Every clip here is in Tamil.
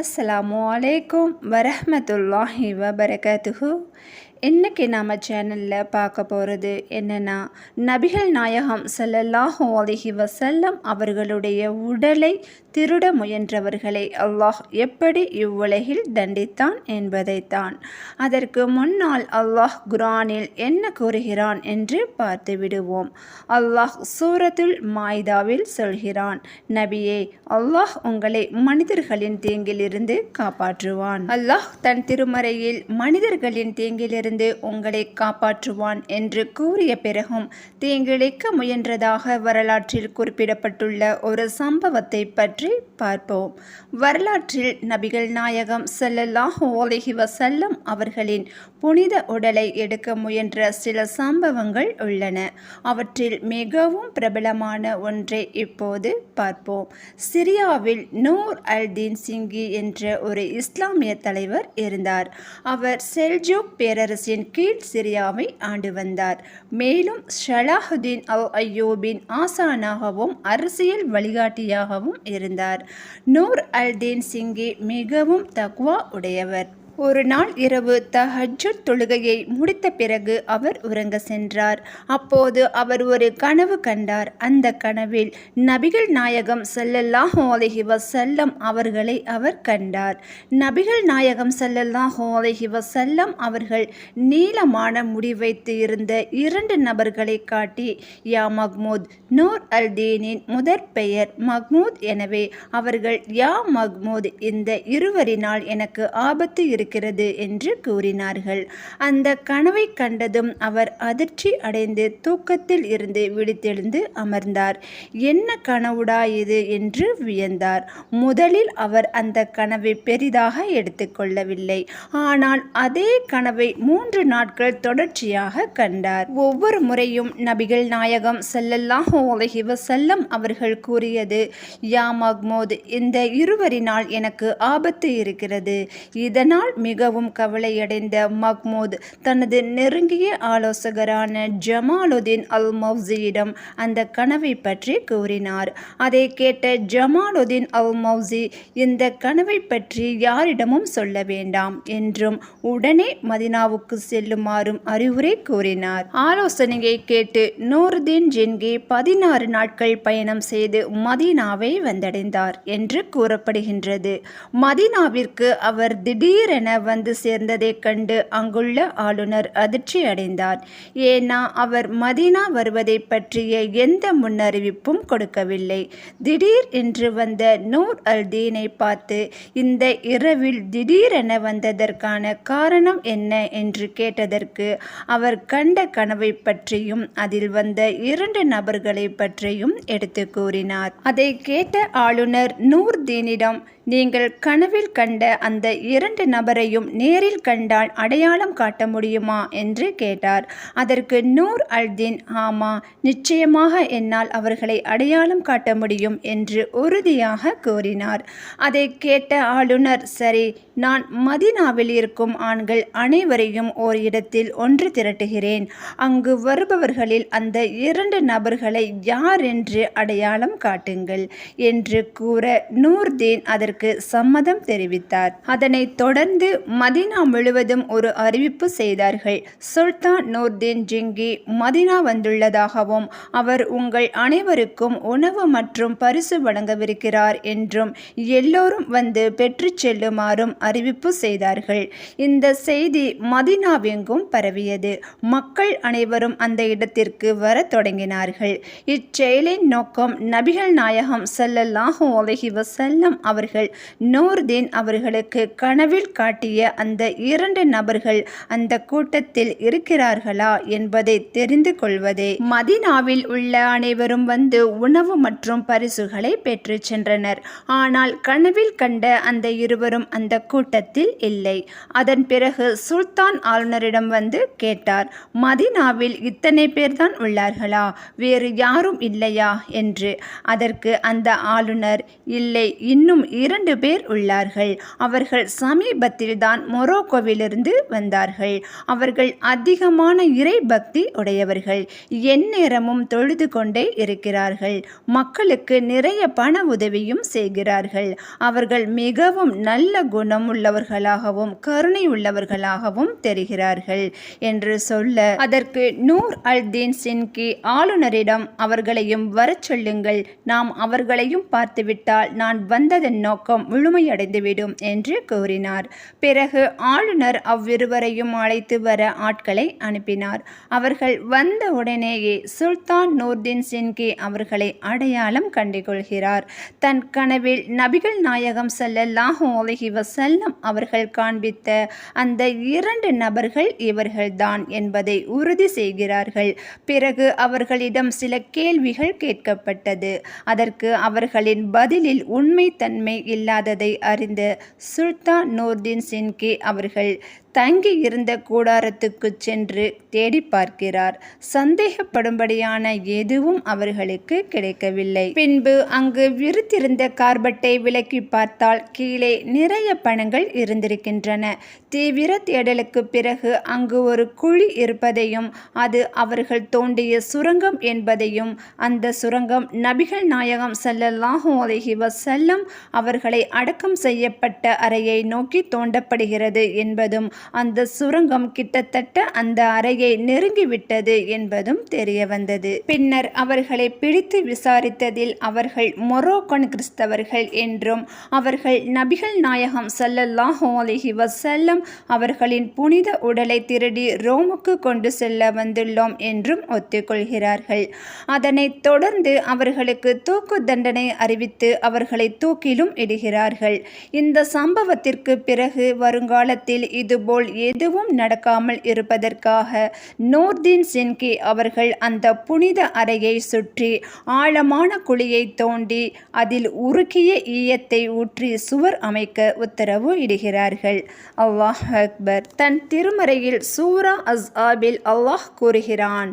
அஸ்ஸலாமு அலைக்கும் வரஹமத்துல்லாஹி வபரகாத்துஹு. இன்றைக்கி நாம் சேனலில் பார்க்க போகிறது என்னென்னா நபிகள் நாயகம் ஸல்லல்லாஹு அலிஹி வசல்லம் அவர்களுடைய உடலை திருட முயன்றவர்களை அல்லாஹ் எப்படி இவ்வுலகில் தண்டித்தான் என்பதைத்தான். அதற்கு முன்னால் அல்லாஹ் குரானில் என்ன கூறுகிறான் என்று பார்த்து விடுவோம். அல்லாஹ் சூரத்துல் மாய்தாவில் சொல்கிறான் நபியே அல்லாஹ் உங்களை மனிதர்களின் தீங்கிலிருந்து காப்பாற்றுவான். அல்லாஹ் தன் திருமறையில் மனிதர்களின் தீங்கிலிருந்து உங்களை காப்பாற்றுவான் என்று கூறிய பிறகும் தீங்கிழைக்க முயன்றதாக வரலாற்றில் குறிப்பிடப்பட்டுள்ள ஒரு சம்பவத்தை பற்றி பார்ப்போம். வரலாற்றில் நபிகள் நாயகம் ஸல்லல்லாஹு அலைஹி வஸல்லம் அவர்களின் புனித உடலை எடுக்க முயன்ற சில சம்பவங்கள் உள்ளன. அவற்றில் மிகவும் பிரபலமான ஒன்றை இப்போது பார்ப்போம். சிரியாவில் நூர் அல் தீன் சிங்கி என்ற ஒரு இஸ்லாமிய தலைவர் இருந்தார். அவர் செல்ஜூக் அரசின் கீழ் சிரியாவை ஆண்டு வந்தார். மேலும் ஷலாஹுதீன் அல் ஐயோபின் ஆசானாகவும் அரசியல் வழிகாட்டியாகவும் இருந்தார். நூர் அல்தீன் சிங்கி மிகவும் தக்வா உடையவர். ஒரு நாள் இரவு தஹஜ்ஜுத் தொழுகையை முடித்த பிறகு அவர் உறங்க சென்றார். அப்போது அவர் ஒரு கனவு கண்டார். அந்த கனவில் நபிகள் நாயகம் செல்லல்லாஹோ அலஹி வசல்லம் அவர்களை அவர் கண்டார். நபிகள் நாயகம் செல்லல்லாஹோ அலஹி வசல்லம் அவர்கள் நீளமான முடி வைத்து இருந்த இரண்டு நபர்களை காட்டி யா மஹ்மூத் நூர் அல் தீனின் முதற் பெயர் மஹ்மூத். எனவே அவர்கள் யா மஹ்மூத் இந்த இருவரினால் எனக்கு ஆபத்து இருக்கிறது என்று கூறினார்கள். அந்த கனவை கண்டதும் அவர் அதிர்ச்சி அடைந்து தூக்கத்தில் இருந்து விழித்தெழுந்து அமர்ந்தார். என்ன கனவுடா இது? என்று வியந்தார். முதலில் அவர் அந்த கனவை பெரிதாக எடுத்துக்கொள்ளவில்லை ஆனால் அதே கனவை மூன்று நாட்கள் தொடர்ச்சியாக கண்டார். ஒவ்வொரு முறையும் நபிகள் நாயகம் ஸல்லல்லாஹு அலைஹி வசல்லம் அவர்கள் கூறியது யா மஹ்மோத் இந்த இருவரினால் எனக்கு ஆபத்து இருக்கிறது. இதனால் மிகவும் கவலையடைந்த மஹ்மூத் தனது நெருங்கிய ஆலோசகரான ஜமாலுதீன் அல் மௌசியிடம் அந்த கனவை பற்றி கூறினார். அதை கேட்ட ஜமாலுதீன் அல் மௌசி இந்த கனவை பற்றி யாரிடமும் சொல்ல வேண்டாம் என்றும் உடனே மதினாவுக்கு செல்லுமாறும் அறிவுரை கூறினார். ஆலோசனையை கேட்டு நூர்தீன் ஜின்கி பதினாறு நாட்கள் பயணம் செய்து மதீனாவை வந்தடைந்தார் என்று கூறப்படுகின்றது. மதீனாவிற்கு அவர் திடீரென வந்து சேர்ந்ததைக் கண்டு அங்குள்ள ஆளுநர் அதிர்ச்சி அடைந்தார் ஏன்னா அவர் மதீனா வருவதை பற்றிய எந்த முன்னறிவிப்பும் கொடுக்கவில்லை. திடீர் என்று வந்த நூர் அல்தீனை பார்த்து இந்த இரவில் திடீரென வந்ததற்கான காரணம் என்ன என்று கேட்டதற்கு அவர் கண்ட கனவை பற்றியும் அதில் வந்த இரண்டு நபர்களை பற்றியும் எடுத்து கூறினார். அதை கேட்ட ஆளுநர் நூர் தீனிடம் நீங்கள் கனவில் கண்ட அந்த இரண்டு நபர் நபரையும் நேரில் கண்டால் அடையாளம் காட்ட முடியுமா என்று கேட்டார். அதற்கு நூர் அல்தீன் ஆமா நிச்சயமாக என்னால் அவர்களை அடையாளம் காட்ட முடியும் என்று உறுதியாக கூறினார். அதை கேட்ட ஆளுநர் சரி நான் மதினாவில் இருக்கும் ஆண்கள் அனைவரையும் ஓர் இடத்தில் ஒன்று திரட்டுகிறேன். அங்கு வருபவர்களில் அந்த இரண்டு நபர்களை யார் என்று அடையாளம் காட்டுங்கள் என்று கூற நூர்தீன் அதற்கு சம்மதம் தெரிவித்தார். அதனைத் தொடர்ந்து மதினா முழுவதும் ஒரு அறிவிப்பு செய்தார்கள். சுல்தான் நூர்தீன் ஜிங்கி மதினா வந்துள்ளதாகவும் அவர் உங்கள் அனைவருக்கும் உணவு மற்றும் பரிசு வழங்கவிருக்கிறார் என்றும் எல்லோரும் வந்து பெற்றுச் செல்லுமாறும் அறிவிப்பு செய்தார்கள். இந்த செய்தி மதினாவெங்கும் பரவியது. மக்கள் அனைவரும் அந்த இடத்திற்கு வர தொடங்கினார்கள். இச்செயலின் நோக்கம் நபிகள் நாயகம் செல்லல்லாஹு உலகி வசல்லம் அவர்கள் நூர்தீன் அவர்களுக்கு கனவில் காட்டிய அந்த இரண்டு நபர்கள் அந்த கூட்டத்தில் இருக்கிறார்களா என்பதை தெரிந்து கொள்வதே. மதினாவில் உள்ள அனைவரும் வந்து உணவு மற்றும் பரிசுகளை பெற்று சென்றனர். ஆனால் கனவில் கண்ட அந்த இருவரும் அந்த கூட்டத்தில் இல்லை. அதன் பிறகு சுல்தான் ஆளுநரிடம் வந்து கேட்டார் மதினாவில் இத்தனை பேர்தான் உள்ளார்களா? வேறு யாரும் இல்லையா? என்று. அதற்கு அந்த ஆளுநர் இல்லை இன்னும் இரண்டு பேர் உள்ளார்கள். அவர்கள் சமீபத்தில்தான் மொரோக்கோவிலிருந்து வந்தார்கள். அவர்கள் அதிகமான இறை பக்தி உடையவர்கள். எந்நேரமும் தொழுது கொண்டே இருக்கிறார்கள். மக்களுக்கு நிறைய பண உதவியும் செய்கிறார்கள். அவர்கள் மிகவும் நல்ல குணம் உள்ளவர்களாகவும் கருணை உள்ளவர்களாகவும் தெரிகிறார்கள் என்று சொல்ல அதற்கு நூர் அல்தீன் சின்கி ஆளுநரிடம் அவர்களையும் வரச் சொல்லுங்கள். நாம் அவர்களையும் பார்த்துவிட்டால் நான் வந்ததன் நோக்கம் முழுமையடைந்துவிடும் என்று கூறினார். பிறகு ஆளுநர் அவ்விருவரையும் அழைத்து வர ஆட்களை அனுப்பினார். அவர்கள் வந்த உடனேயே சுல்தான் நூர்தீன் சின்கி அவர்களை அடையாளம் கண்டுகொள்கிறார். தன் கனவில் நபிகள் நாயகம் செல்லல்லாஹு அலஹி வசல் செல்லம் அவர்கள் காண்பித்த அந்த இரண்டு நபர்கள் இவர்கள்தான் என்பதை உறுதி செய்கிறார்கள். பிறகு அவர்களிடம் சில கேள்விகள் கேட்கப்பட்டது. அதற்கு அவர்களின் பதிலில் உண்மைத்தன்மை இல்லாததை அறிந்த சுல்தான் நூர்தீன் சின்கி அவர்கள் தங்கி இருந்த கூடாரத்துக்கு சென்று தேடி பார்க்கிறார். சந்தேகப்படும்படியான எதுவும் அவர்களுக்கு கிடைக்கவில்லை. பின்பு அங்கு விரித்திருந்த கார்பட்டை விலக்கி பார்த்தால் கீழே நிறைய பணங்கள் இருந்திருக்கின்றன. தீவிர தேடலுக்கு பிறகு அங்கு ஒரு குழி இருப்பதையும் அது அவர்கள் தோண்டிய சுரங்கம் என்பதையும் அந்த சுரங்கம் நபிகள் நாயகம் ஸல்லல்லாஹு அலைஹி வஸல்லம் அவர்களை அடக்கம் செய்யப்பட்ட அறையை நோக்கி தோண்டப்படுகிறது என்பதும் அந்த சுரங்கம் கிட்டத்தட்ட அந்த அறையை நெருங்கிவிட்டது என்பதும் தெரிய வந்தது. பின்னர் அவர்களை பிடித்து விசாரித்ததில் அவர்கள் மொரோக்கன் கிறிஸ்தவர்கள் என்றும் அவர்கள் நபிகள் நாயகம் சல்லல்லாஹோ அலிஹி வசல்லம் அவர்களின் புனித உடலை திருடி ரோமுக்கு கொண்டு செல்ல வந்துள்ளோம் என்றும் ஒத்துக்கொள்கிறார்கள். அதனைத் தொடர்ந்து அவர்களுக்கு தூக்கு தண்டனை அறிவித்து அவர்களை தூக்கிலும் இடுகிறார்கள். இந்த சம்பவத்திற்கு பிறகு வருங்காலத்தில் இது போல் எதுவும் நடக்காமல் இருப்பதற்காக நூர்தீன் சின்கி அவர்கள் அந்த புனித அறையை சுற்றி ஆழமான குழியை தோண்டி அதில் உருக்கிய ஈயத்தை ஊற்றி சுவர் அமைக்க உத்தரவு இடுகிறார்கள். அல்லாஹ் அக்பர் தன் திருமறையில் சூரா அஸ்ஆபில் அல்லாஹ் கூறுகிறான்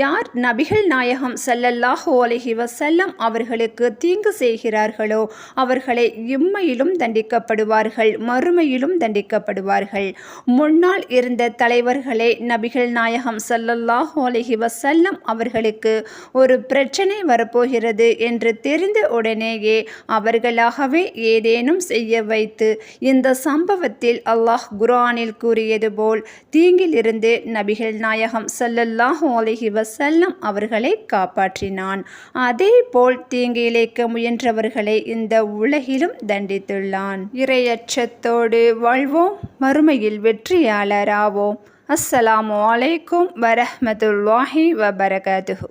யார் நபிகள் நாயகம் சல்லல்லாஹு அலஹி வசல்லம் அவர்களுக்கு தீங்கு செய்கிறார்களோ அவர்களை இம்மையிலும் தண்டிக்கப்படுவார்கள் மறுமையிலும் தண்டிக்கப்படுவார்கள். முன்னால் இருந்த தலைவர்களே நபிகள் நாயகம் சல்லல்லாஹ் அலஹி வசல்லம் அவர்களுக்கு ஒரு பிரச்சனை வரப்போகிறது என்று தெரிந்த உடனேயே அவர்களாகவே ஏதேனும் செய்ய வைத்து இந்த சம்பவத்தில் அல்லாஹ் குர்ஆனில் கூறியது போல் தீங்கிலிருந்து நபிகள் நாயகம் ஸல்லல்லாஹு அலஹி வசல்லம் அவர்களை காப்பாற்றினான். அதே போல் தீங்கு இழைக்க முயன்றவர்களை இந்த உலகிலும் தண்டித்துள்ளான். இரையச்சத்தோடு வாழ்வோம் மறுமையில் வெற்றியாளராவோம். அஸ்ஸலாமு அலைக்கும் வரஹ்மத்துல்லாஹி வபரகாத்துஹு.